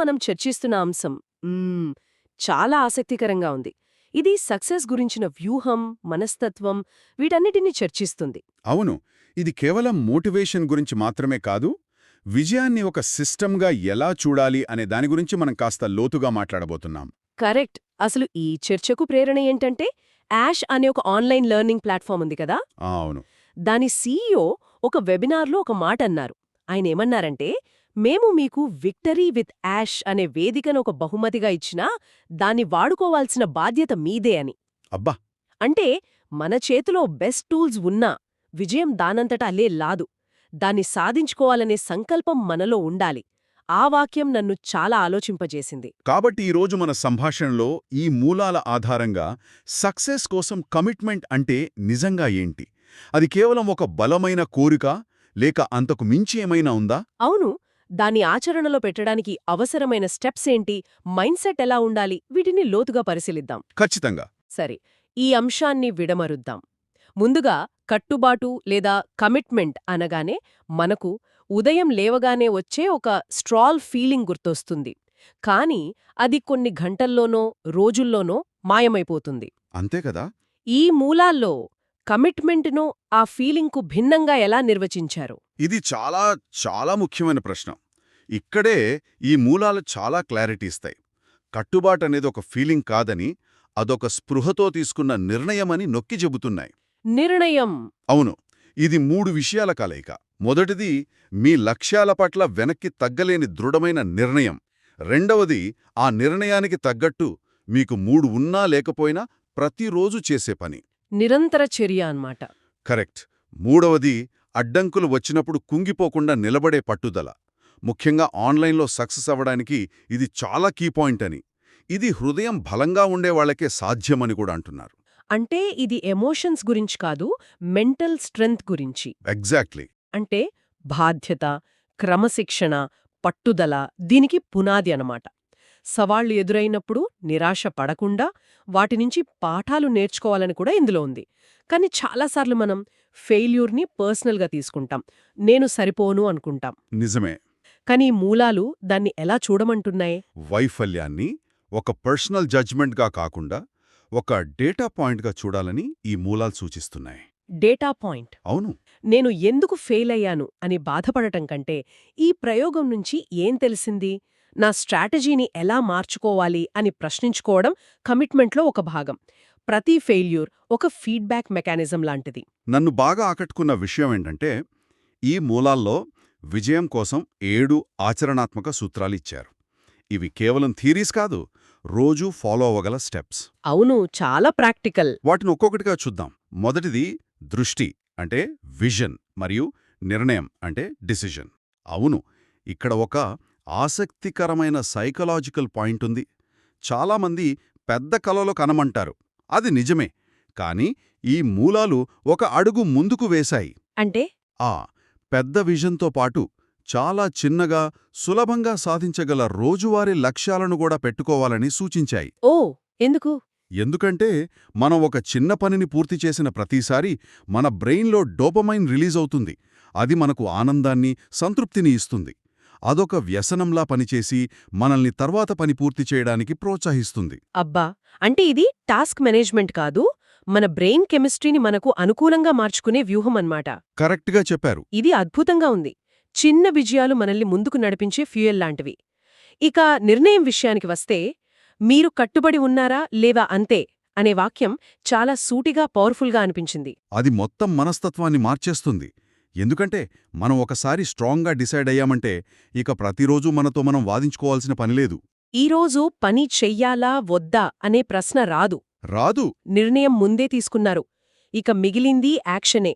మనం చర్చిస్తున్న అంశం. చాలా ఆసక్తికరంగా ఉంది. ఇది సక్సెస్ గురించిన వ్యూహం మనస్తత్వం వీటన్నిటినీ చర్చిస్తుంది. అవును. ఇది కేవలం మోటివేషన్ గురించి మాత్రమే కాదు విజయాన్ని ఒక సిస్టమ్గా ఎలా చూడాలి అనే దాని గురించి మనం కాస్త లోతుగా మాట్లాడబోతున్నాం. కరెక్ట్. అసలు ఈ చర్చకు ప్రేరణ ఏంటంటే యాష్ అనే ఒక ఆన్లైన్ లెర్నింగ్ ప్లాట్ఫామ్ ఉంది కదా? అవును. దాని సీఈఓ ఒక వెబినార్లో ఒక మాట అన్నారు ఆయన ఏమన్నారంటే మేము మీకు విక్టరీ విత్ యాష్ అనే వేదికను ఒక బహుమతిగా ఇచ్చినా దాన్ని వాడుకోవాల్సిన బాధ్యత మీదే అని. అబ్బా! అంటే మన చేతిలో బెస్ట్ టూల్స్ ఉన్నా విజయం దానంతట అలే లాదు. దాన్ని సాధించుకోవాలనే సంకల్పం మనలో ఉండాలి. ఆ వాక్యం నన్ను చాలా ఆలోచింపజేసింది. కాబట్టి ఈరోజు మన సంభాషణలో ఈ మూలాల ఆధారంగా సక్సెస్ కోసం కమిట్మెంట్ అంటే నిజంగా ఏంటి? అది కేవలం ఒక బలమైన కోరిక లేక అంతకు మించి ఏమైనా ఉందా? అవును. దాన్ని ఆచరణలో పెట్టడానికి అవసరమైన స్టెప్స్ ఏంటి మైండ్ సెట్ ఎలా ఉండాలి వీటిని లోతుగా పరిశీలిద్దాం. ఖచ్చితంగా. సరే ఈ అంశాన్ని విడమరుద్దాం. ముందుగా కట్టుబాటు లేదా కమిట్మెంట్ అనగానే మనకు ఉదయం లేవగానే వచ్చే ఒక స్ట్రాల్ ఫీలింగ్ గుర్తొస్తుంది. కానీ అది కొన్ని గంటల్లోనో రోజుల్లోనో మాయమైపోతుంది. అంతే కదా? ఈ మూలాల్లో కమిట్మెంట్ను ఆ ఫీలింగ్కు భిన్నంగా ఎలా నిర్వచించారు? ఇది చాలా చాలా ముఖ్యమైన ప్రశ్న. ఇక్కడే ఈ మూలాలు చాలా క్లారిటీ ఇస్తాయి. కట్టుబాటు అనేది ఒక ఫీలింగ్ కాదని అదొక స్పృహతో తీసుకున్న నిర్ణయమని నొక్కి చెబుతున్నాయి. నిర్ణయం. అవును. ఇది మూడు విషయాల కలయిక. మొదటిది మీ లక్ష్యాల పట్ల వెనక్కి తగ్గలేని దృఢమైన నిర్ణయం. రెండవది ఆ నిర్ణయానికి తగ్గట్టు మీకు మూడు ఉన్నా లేకపోయినా ప్రతిరోజు చేసే పని. నిరంతర చర్య అన్నమాట. కరెక్ట్. మూడవది అడ్డంకులు వచ్చినప్పుడు కుంగిపోకుండా నిలబడే పట్టుదల. ముఖ్యంగా ఆన్లైన్లో సక్సెస్ అవ్వడానికి ఇది చాలా కీ పాయింట్ అని. ఇది హృదయం బలంగా ఉండే వాళ్ళకే సాధ్యమని కూడా అంటున్నారు. అంటే ఇది ఎమోషన్స్ గురించి కాదు మెంటల్ స్ట్రెంగ్త్ గురించి. ఎగ్జాక్ట్లీ. అంటే బాధ్యత క్రమశిక్షణ పట్టుదల దీనికి పునాది అనమాట సవాళ్ళు ఎదురైనప్పుడు నిరాశ పడకుండా వాటి నుంచి పాఠాలు నేర్చుకోవాలని కూడా ఇందులో ఉంది. కానీ చాలాసార్లు మనం ఫెయిల్యూర్ని పర్సనల్గా తీసుకుంటాం. నేను సరిపోను అనుకుంటాం. నిజమే. కానీ ఈ మూలాలు దాన్ని ఎలా చూడమంటున్నాయి? వైఫల్యాన్ని ఒక పర్సనల్ జడ్జ్మెంట్గా కాకుండా ఒక డేటా పాయింట్గా చూడాలని ఈ మూలాలు సూచిస్తున్నాయి. Data point. అవును. నేను ఎందుకు ఫెయిల్ అయ్యాను అని బాధపడటం కంటే ఈ ప్రయోగం నుంచి ఏం తెలిసింది? నా స్ట్రాటజీని ఎలా మార్చుకోవాలి అని ప్రశ్నించుకోవడం కమిట్మెంట్లో ఒక భాగం. ప్రతి ఫెయిల్యూర్ ఒక ఫీడ్బ్యాక్ మెకానిజం లాంటిది. నన్ను బాగా ఆకట్టుకున్న విషయం ఏంటంటే ఈ మూలాల్లో విజయం కోసం ఏడు ఆచరణాత్మక సూత్రాలిచ్చారు ఇవి కేవలం థీరీస్ కాదు రోజూ ఫాలో అవ్వగల స్టెప్స్. అవును చాలా ప్రాక్టికల్. వాటిని ఒక్కొక్కటిగా చూద్దాం. మొదటిది దృష్టి అంటే విజన్ మరియు నిర్ణయం అంటే డిసిజన్. అవును ఇక్కడ ఒక ఆసక్తికరమైన సైకలాజికల్ పాయింట్ ఉంది చాలామంది పెద్ద కలలో కనమంటారు. అది నిజమే. కాని ఈ మూలాలు ఒక అడుగు ముందుకు వేశాయి. అంటే? ఆ పెద్ద విజన్తో పాటు చాలా చిన్నగా సులభంగా సాధించగల రోజువారీ లక్ష్యాలను కూడా పెట్టుకోవాలని సూచించాయి. ఓ! ఎందుకు? ఎందుకంటే మనం ఒక చిన్న పనిని పూర్తి చేసిన ప్రతిసారి మన బ్రెయిన్లో డోపమైన్ రిలీజ్ అవుతుంది. అది మనకు ఆనందాన్ని సంతృప్తిని ఇస్తుంది. అదొక వ్యసనంలా పనిచేసి మనల్ని తర్వాత పని పూర్తి చేయడానికి ప్రోత్సహిస్తుంది. అబ్బా! అంటే ఇది టాస్క్ మేనేజ్మెంట్ కాదు మన బ్రెయిన్ కెమిస్ట్రీని మనకు అనుకూలంగా మార్చుకునే వ్యూహం అన్నమాట కరెక్ట్గా చెప్పారు. ఇది అద్భుతంగా ఉంది. చిన్న విజయాలు మనల్ని ముందుకు నడిపించే ఫ్యూయల్ లాంటివి. ఇక నిర్ణయం విషయానికి వస్తే మీరు కట్టుబడి ఉన్నారా లేవా అంతే అనే వాక్యం చాలా సూటిగా పవర్ఫుల్గా అనిపించింది. అది మొత్తం మనస్తత్వాన్ని మార్చేస్తుంది. ఎందుకంటే మనం ఒకసారి స్ట్రాంగ్గా డిసైడ్ అయ్యామంటే ఇక ప్రతిరోజు మనతో మనం వాదించుకోవాల్సిన పనిలేదు ఈరోజు పని చెయ్యాలా వద్దా అనే ప్రశ్న రాదు. రాదు. నిర్ణయం ముందే తీసుకున్నారు. ఇక మిగిలింది యాక్షనే.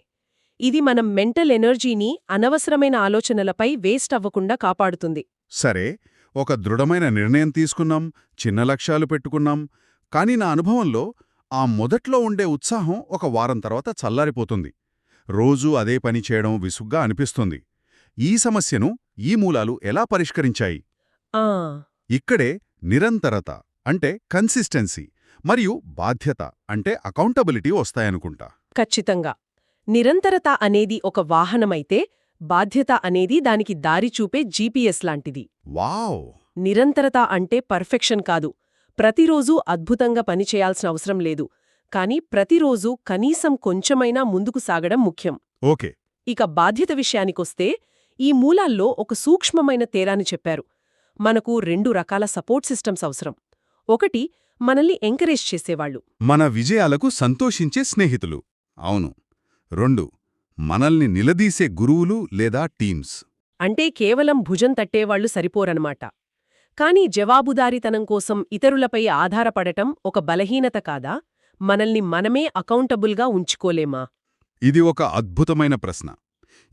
ఇది మనం మెంటల్ ఎనర్జీని అనవసరమైన ఆలోచనలపై వేస్ట్ అవ్వకుండా కాపాడుతుంది. సరే ఒక దృఢమైన నిర్ణయం తీసుకున్నాం చిన్న లక్ష్యాలు పెట్టుకున్నాం కానీ నా అనుభవంలో ఆ మొదట్లో ఉండే ఉత్సాహం ఒక వారం తర్వాత చల్లారిపోతుంది. రోజూ అదే పని చేయడం విసుగ్గా అనిపిస్తుంది. ఈ సమస్యను ఈ మూలాలు ఎలా పరిష్కరించాయి? ఆ! ఇక్కడే నిరంతరత అంటే కన్సిస్టెన్సీ మరియు బాధ్యత అంటే అకౌంటబిలిటీ వస్తాయనుకుంటా. ఖచ్చితంగా. నిరంతరత అనేది ఒక వాహనమైతే బాధ్యత అనేది దానికి దారి చూపే జీపీఎస్ లాంటిది. వావ్! నిరంతరత అంటే పర్ఫెక్షన్ కాదు. ప్రతిరోజూ అద్భుతంగా పనిచేయాల్సిన అవసరం లేదు. కానీ ప్రతిరోజూ కనీసం కొంచెమైనా ముందుకు సాగడం ముఖ్యం. ఓకే. ఇక బాధ్యత విషయానికొస్తే ఈ మూలాల్లో ఒక సూక్ష్మమైన తేరాని చెప్పారు. మనకు రెండు రకాల సపోర్ట్ సిస్టమ్స్ అవసరం. ఒకటి మనల్ని ఎంకరేజ్ చేసేవాళ్ళు మన విజయాలకు సంతోషించే స్నేహితులు. అవును. రెండు మనల్ని నిలదీసే గురువులు లేదా టీమ్స్. అంటే కేవలం భుజం తట్టేవాళ్ళు సరిపోరనమాట కాని జవాబుదారీతనం కోసం ఇతరులపై ఆధారపడటం ఒక బలహీనత కాదా? మనల్ని మనమే అకౌంటబుల్గా ఉంచుకోలేమా? ఇది ఒక అద్భుతమైన ప్రశ్న.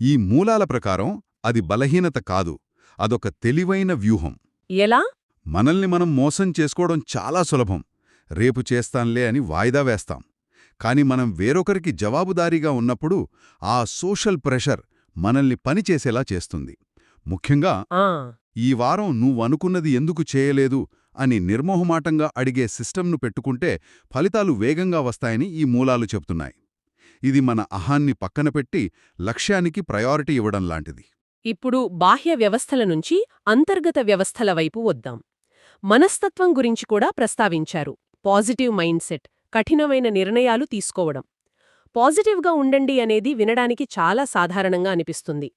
ఈ మూలాల ప్రకారం అది బలహీనత కాదు అదొక తెలివైన వ్యూహం. ఎలా? మనల్ని మనం మోసం చేసుకోవడం చాలా సులభం. రేపు చేస్తాంలే అని వాయిదా వేస్తాం. కాని మనం వేరొకరికి జవాబుదారీగా ఉన్నప్పుడు ఆ సోషల్ ప్రెషర్ మనల్ని పనిచేసేలా చేస్తుంది. ముఖ్యంగా ఆ. ఈ వారం నువ్వనుకున్నది ఎందుకు చేయలేదు అని నిర్మోహమాటంగా అడిగే సిస్టమ్ను పెట్టుకుంటే ఫలితాలు వేగంగా వస్తాయని ఈ మూలాలు చెప్తున్నాయి. ఇది మన అహాన్ని పక్కన పెట్టి లక్ష్యానికి ప్రయారిటీ ఇవ్వడం లాంటిది. ఇప్పుడు బాహ్య వ్యవస్థల నుంచి అంతర్గత వ్యవస్థల వైపు వద్దాం. మనస్తత్వం గురించి కూడా ప్రస్తావించారు. పాజిటివ్ మైండ్ సెట్ కఠినమైన నిర్ణయాలు తీసుకోవడం. పాజిటివ్గా ఉండండి అనేది వినడానికి చాలా సాధారణంగా అనిపిస్తుంది.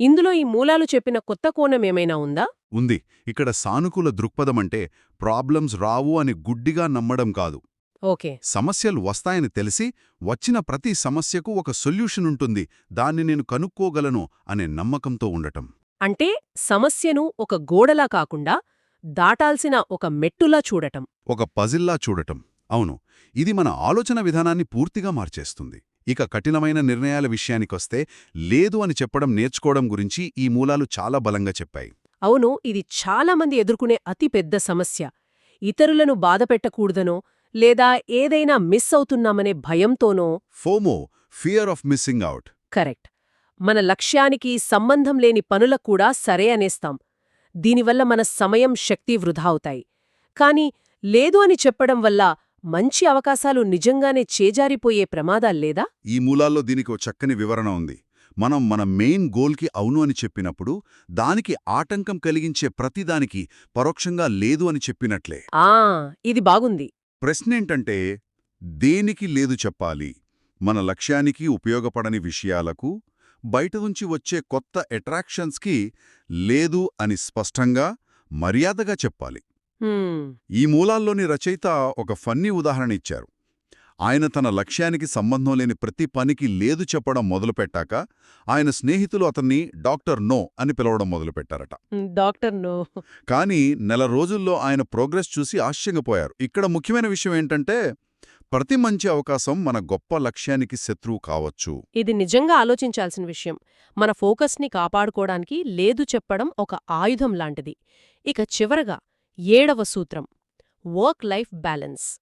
ఇందులో ఈ మూలాలు చెప్పిన కొత్త కోణం ఏమైనా ఉందా? ఉంది. ఇక్కడ సానుకూల దృక్పథమంటే ప్రాబ్లమ్స్ రావు అని గుడ్డిగా నమ్మడం కాదు. ఓకే. సమస్యలు వస్తాయని తెలిసి వచ్చిన ప్రతి సమస్యకు ఒక సొల్యూషన్ ఉంటుంది. దాన్ని నేను కనుక్కోగలను అనే నమ్మకంతో ఉండటం. అంటే సమస్యను ఒక గోడలా కాకుండా దాటాల్సిన ఒక మెట్టులా చూడటం. ఒక పజిల్లా చూడటం. అవును. ఇది మన ఆలోచన విధానాన్ని పూర్తిగా మార్చేస్తుంది. ఇక కఠినమైన నిర్ణయాల విషయానికొస్తే లేదు అని చెప్పడం నేర్చుకోవడం గురించి ఈ మూలాలు చాలా బలంగా చెప్పాయి. అవును ఇది చాలామంది ఎదుర్కొనే అతి పెద్ద సమస్య. ఇతరులను బాధపెట్టకూడదనో లేదా ఏదైనా మిస్ అవుతున్నామనే భయంతోనో FOMO fear of missing out correct. మన లక్ష్యానికి సంబంధం లేని పనులకు కూడా సరే అనేస్తాం. దీనివల్ల మన సమయం శక్తి వృధా అవుతాయి. కాని లేదు అని చెప్పడం వల్ల మంచి అవకాశాలు నిజంగానే చేజారిపోయే ప్రమాదాల్లేదా ఈ మూలాల్లో దీనికి ఓ చక్కని వివరణ ఉంది. మనం మన మెయిన్ గోల్కి అవును అని చెప్పినప్పుడు దానికి ఆటంకం కలిగించే ప్రతిదానికి పరోక్షంగా లేదు అని చెప్పినట్లే. ఆ! ఇది బాగుంది. ప్రశ్నేంటంటే దేనికి లేదు చెప్పాలి? మన లక్ష్యానికి ఉపయోగపడని విషయాలకు బయట నుంచి వచ్చే కొత్త అట్రాక్షన్స్కి లేదు అని స్పష్టంగా మర్యాదగా చెప్పాలి. ఈ మూలాల్లోని రచయిత ఒక ఫన్నీ ఉదాహరణ ఇచ్చారు. ఆయన తన లక్ష్యానికి సంబంధం లేని ప్రతి పనికి లేదు చెప్పడం మొదలుపెట్టాక ఆయన స్నేహితులు అతన్ని డాక్టర్ నో అని పిలవడం మొదలుపెట్టారట. Doctor no. కానీ నెల రోజుల్లో ఆయన ప్రోగ్రెస్ చూసి ఆశ్చర్యపోయారు ఇక్కడ ముఖ్యమైన విషయం ఏంటంటే ప్రతి మంచి అవకాశం మన గొప్ప లక్ష్యానికి శత్రువు కావచ్చు. ఇది నిజంగా ఆలోచించాల్సిన విషయం. మన ఫోకస్ని కాపాడుకోవడానికి లేదు చెప్పడం ఒక ఆయుధం లాంటిది. ఇక చివరగా ఏడవ సూత్రం వర్క్ లైఫ్ బ్యాలెన్స్.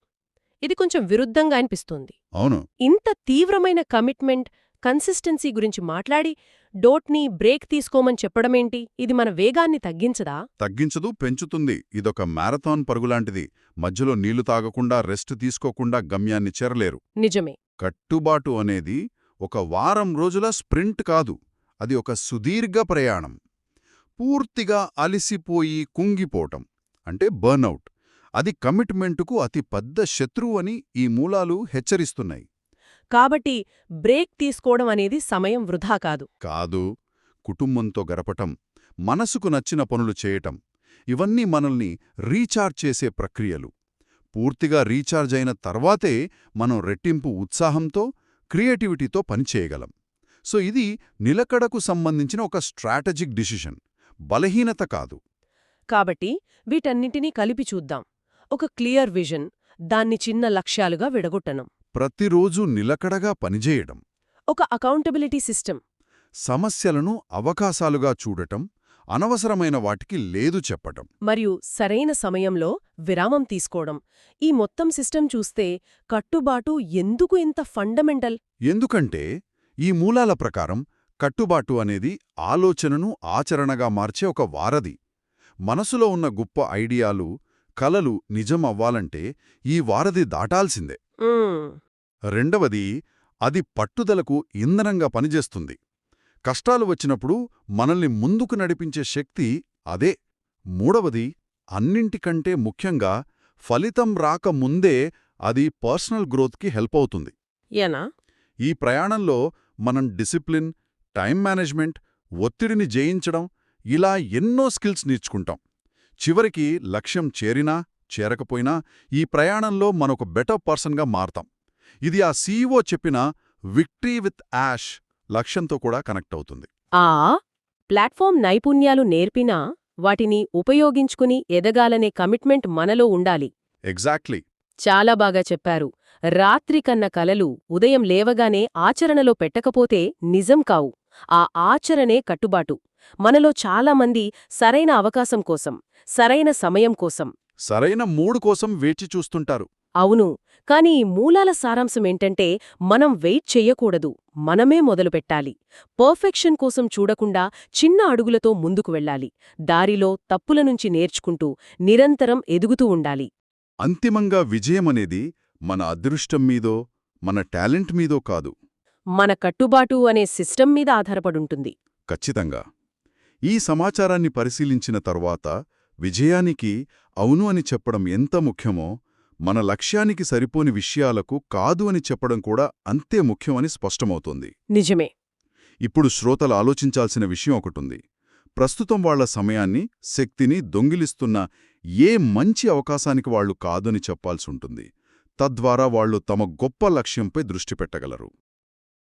ఇది కొంచెం విరుద్ధంగా అనిపిస్తుంది. అవును. ఇంత తీవ్రమైన కమిట్మెంట్ కన్సిస్టెన్సీ గురించి మాట్లాడి డోట్ని బ్రేక్ తీసుకోమని చెప్పడమేంటి? ఇది మన వేగాన్ని తగ్గించదా? తగ్గించదు పెంచుతుంది. ఇదొక మ్యారథాన్ పరుగులాంటిది. మధ్యలో నీళ్ళు తాగకుండా రెస్ట్ తీసుకోకుండా గమ్యాన్ని చేరలేరు. నిజమే. కట్టుబాటు అనేది ఒక వారం రోజుల స్ప్రింట్ కాదు. అది ఒక సుదీర్ఘ ప్రయాణం. పూర్తిగా అలిసిపోయి కుంగిపోవటం. అంటే బర్నౌట్ అది కమిట్మెంటుకు అతి పెద్ద శత్రువు అని ఈ మూలాలు హెచ్చరిస్తున్నాయి. కాబట్టి బ్రేక్ తీసుకోవడం అనేది సమయం వృధా కాదు. కాదు. కుటుంబంతో గడపటం మనసుకు నచ్చిన పనులు చేయటం ఇవన్నీ మనల్ని రీఛార్జ్ చేసే ప్రక్రియలు. పూర్తిగా రీఛార్జ్ అయిన తర్వాతే మనం రెట్టింపు ఉత్సాహంతో క్రియేటివిటీతో పనిచేయగలం సో ఇది నిలకడకు సంబంధించిన ఒక స్ట్రాటజిక్ డిసిషన్. బలహీనత కాదు. కాబట్టి వీటన్నింటినీ కలిపి చూద్దాం. ఒక క్లియర్ విజన్ దాన్ని చిన్న లక్ష్యాలుగా విడగొట్టనం ప్రతిరోజూ నిలకడగా పనిచేయడం. ఒక అకౌంటబిలిటీ సిస్టమ్. సమస్యలను అవకాశాలుగా చూడటం అనవసరమైన వాటికి లేదు చెప్పటం. మరియు సరైన సమయంలో విరామం తీసుకోవడం. ఈ మొత్తం సిస్టమ్ చూస్తే కట్టుబాటు ఎందుకు ఇంత ఫండమెంటల్? ఎందుకంటే ఈ మూలాల ప్రకారం కట్టుబాటు అనేది ఆలోచనను ఆచరణగా మార్చే ఒక వారధి. మనసులో ఉన్న గొప్ప ఐడియాలు కలలు నిజం అవ్వాలంటే ఈ వారధి దాటాల్సిందే. రెండవది అది పట్టుదలకు ఇంధనంగా పనిచేస్తుంది. కష్టాలు వచ్చినప్పుడు మనల్ని ముందుకు నడిపించే శక్తి అదే. మూడవది అన్నింటికంటే ముఖ్యంగా ఫలితం రాక ముందే అది పర్సనల్ గ్రోత్కి హెల్ప్ అవుతుంది. ఈ ప్రయాణంలో మనం డిసిప్లిన్ టైం మేనేజ్మెంట్ ఒత్తిడిని జయించడం ఇలా ఎన్నో స్కిల్స్ నేర్చుకుంటాం. చివరికి లక్ష్యం చేరినా చేరకపోయినా ఈ ప్రయాణంలో మనొక బెటర్ పర్సన్గా మారతాం. ఇది ఆ సీఈఓ చెప్పిన విక్టరీ విత్ యాష్ లక్ష్యంతో కూడా కనెక్ట్ అవుతుంది. ఆ ప్లాట్ఫామ్ నైపుణ్యాలు నేర్పినా వాటిని ఉపయోగించుకుని ఎదగాలనే కమిట్మెంట్ మనలో ఉండాలి. ఎగ్జాక్ట్లీ. చాలా బాగా చెప్పారు. రాత్రి కన్న కలలు ఉదయం లేవగానే ఆచరణలో పెట్టకపోతే నిజం కావు. ఆ ఆచరణే కట్టుబాటు. మనలో చాలామంది సరైన అవకాశం కోసం సరైన సమయం కోసం. సరైన మూడు కోసం వేచి చూస్తుంటారు. అవును కాని ఈ మూలాల సారాంశమేంటంటే మనం వెయిట్ చెయ్యకూడదు మనమే మొదలుపెట్టాలి పర్ఫెక్షన్ కోసం చూడకుండా చిన్న అడుగులతో ముందుకు వెళ్ళాలి. దారిలో తప్పుల నుంచి నేర్చుకుంటూ నిరంతరం ఎదుగుతూ ఉండాలి. అంతిమంగా విజయమనేది మన అదృష్టం మీదో మన టాలెంట్ మీదో కాదు. మన కట్టుబాటు అనే సిస్టమ్ మీద ఆధారపడుంటుంది. ఖచ్చితంగా. ఈ సమాచారాన్ని పరిశీలించిన తరువాత విజయానికి అవును అని చెప్పడం ఎంత ముఖ్యమో మన లక్ష్యానికి సరిపోని విషయాలకు కాదు అని చెప్పడం కూడా అంతే ముఖ్యమని స్పష్టమవుతోంది. నిజమే. ఇప్పుడు శ్రోతలు ఆలోచించాల్సిన విషయం ఒకటుంది. ప్రస్తుతం వాళ్ళ సమయాన్ని శక్తిని దొంగిలిస్తున్న ఏ మంచి అవకాశానికి వాళ్ళు కాదని చెప్పాల్సుంటుంది తద్వారా వాళ్ళు తమ గొప్ప లక్ష్యంపై దృష్టి పెట్టగలరు.